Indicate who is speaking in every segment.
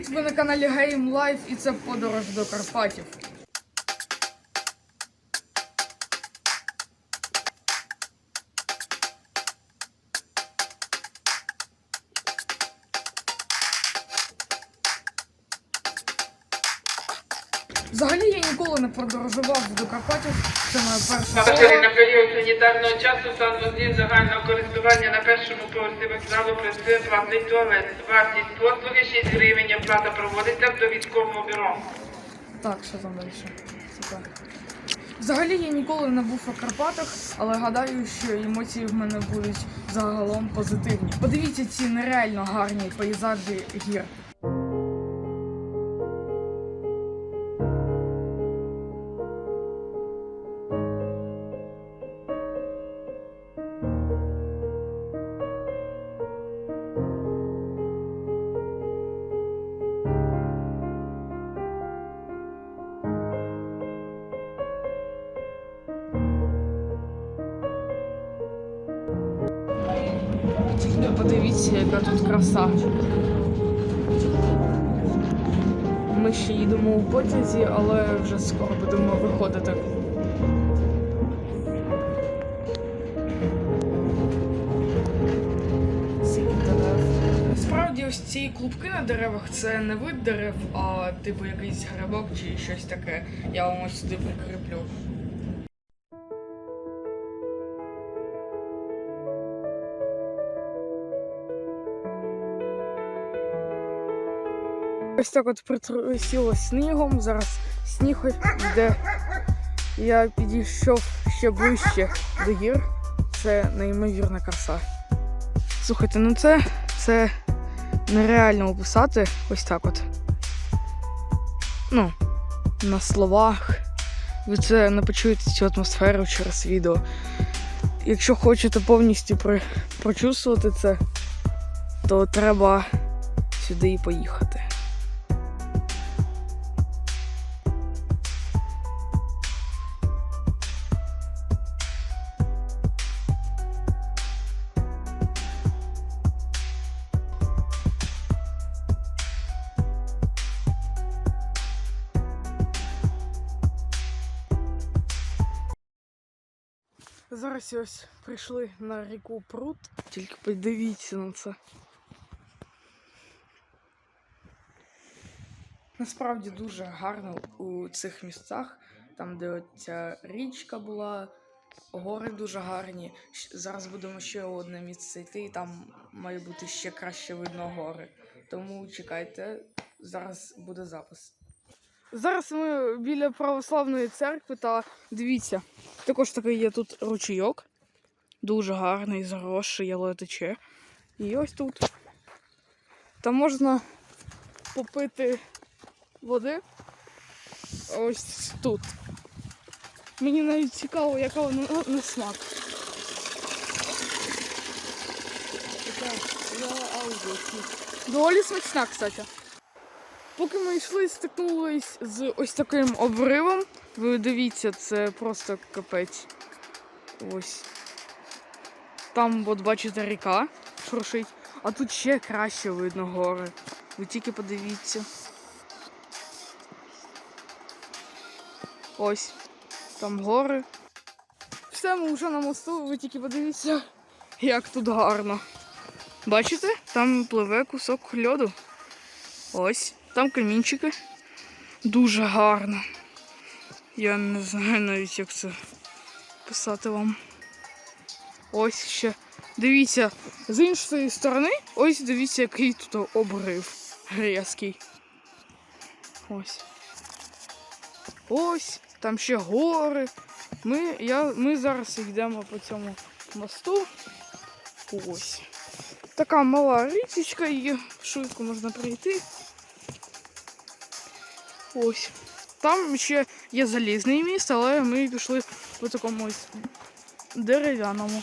Speaker 1: Привіт! Ви на каналі Game Life і це подорож до Карпатів. Взагалі я ніколи не подорожував до Карпатів. Це моя перша
Speaker 2: Ввечері на період санітарного часу санвузлів загального користування на першому поверсі вокзалу працює платний туалет. Вартість послуги 6 гривень, оплата проводиться до військового бюро.
Speaker 1: Так, що там далі? Супер. Взагалі я ніколи не був у Карпатах, але гадаю, що емоції в мене будуть загалом позитивні. Подивіться ці нереально гарні пейзажі гір. Подивіться, яка тут краса. Ми ще їдемо у потязі, але вже скоро будемо виходити. Насправді ось ці клубки на деревах це не вид дерев, а типу якийсь грибок чи щось таке. Я вам ось сюди прикріплю. Ось так от притрусило снігом. Зараз сніг йде. Я підійшов ще ближче до гір. Це неймовірна краса. Слухайте, ну це, це нереально описати ось так от. Ну, на словах. Ви це не почуєте цю атмосферу через відео. Якщо хочете повністю про- прочувствувати це, то треба сюди і поїхати. Зараз ось прийшли на ріку Прут. Тільки подивіться на це. Насправді дуже гарно у цих місцях, там, де ця річка була, гори дуже гарні. Зараз будемо ще одне місце йти, і там має бути ще краще видно гори. Тому чекайте, зараз буде запис. Зараз ми біля православної церкви та дивіться, також такий є тут ручійок. Дуже гарний, заросший, але тече. І ось тут. Там можна попити води. Ось тут. Мені навіть цікаво, яка вона на- на смак. Доволі смачна, кстати. Поки ми йшли, стикнулись з ось таким обривом. Ви дивіться, це просто капець. Ось. Там, от бачите, ріка шуршить, а тут ще краще видно гори. Ви тільки подивіться. Ось. Там гори. Все, ми вже на мосту, ви тільки подивіться, як тут гарно. Бачите? Там пливе кусок льоду. Ось, там камінчики. Дуже гарно. Я не знаю навіть, як це писати вам. Ось ще. Дивіться, з іншої сторони, ось дивіться, який тут обрив різкий. Ось. Ось, там ще гори. Ми, я, ми зараз йдемо по цьому мосту. Ось. Така мала річечка, її швидко можна пройти. Ось. Там ще є залізний міст, але ми пішли по такому дерев'яному.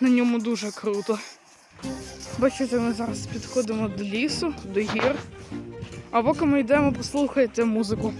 Speaker 1: На ньому дуже круто. Бачите, ми зараз підходимо до лісу, до гір. А поки ми йдемо, послухайте музику.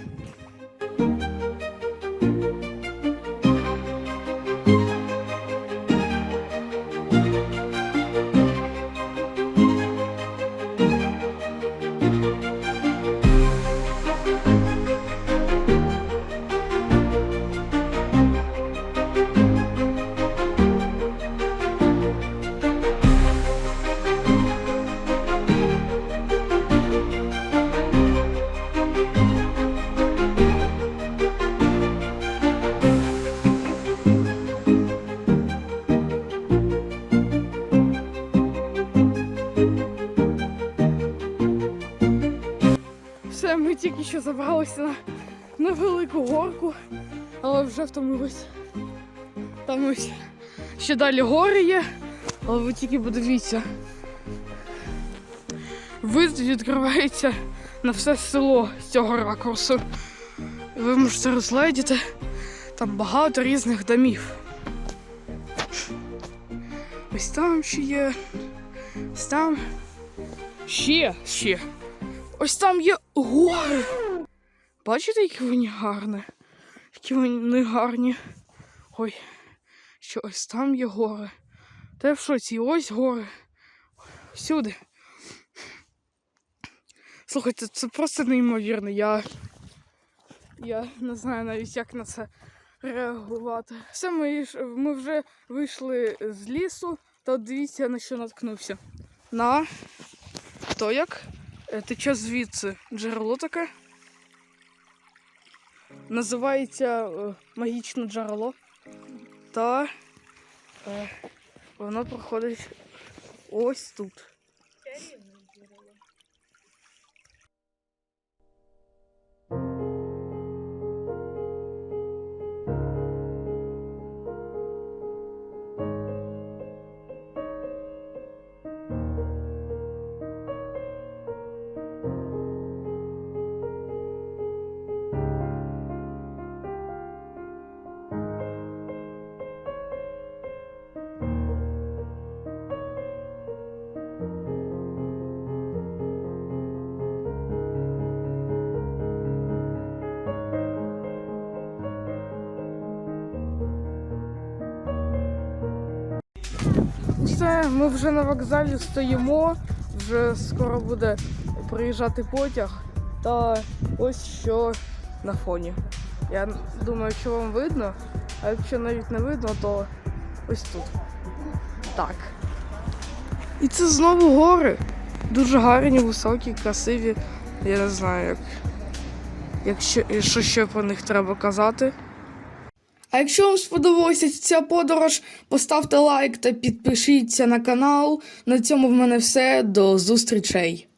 Speaker 1: Тільки що забралися на невелику горку, але вже втомились. Там ось ще далі гори є, але ви тільки подивіться. Вид відкривається на все село з цього ракурсу. Ви можете розгледіти, там багато різних домів. Ось там ще є. Ось там. Ще, ще. Ось там є гори. Бачите, які вони гарні? Які вони гарні. Ой, що ось там є гори. Та в шоці, ось гори. Всюди. Слухайте, це просто неймовірно. Я. Я не знаю навіть, як на це реагувати. Все, ми, ми вже вийшли з лісу, та дивіться, на що наткнувся. На то як? Тече звідси джерело таке. Називається е, магічне джерело. Та е, воно проходить ось тут. Все, ми вже на вокзалі стоїмо, вже скоро буде приїжджати потяг. Та ось що на фоні. Я думаю, що вам видно, а якщо навіть не видно, то ось тут. Так. І це знову гори. Дуже гарні, високі, красиві. Я не знаю, як, як ще, що ще про них треба казати. А якщо вам сподобалася ця подорож, поставте лайк та підпишіться на канал. На цьому в мене все. До зустрічей!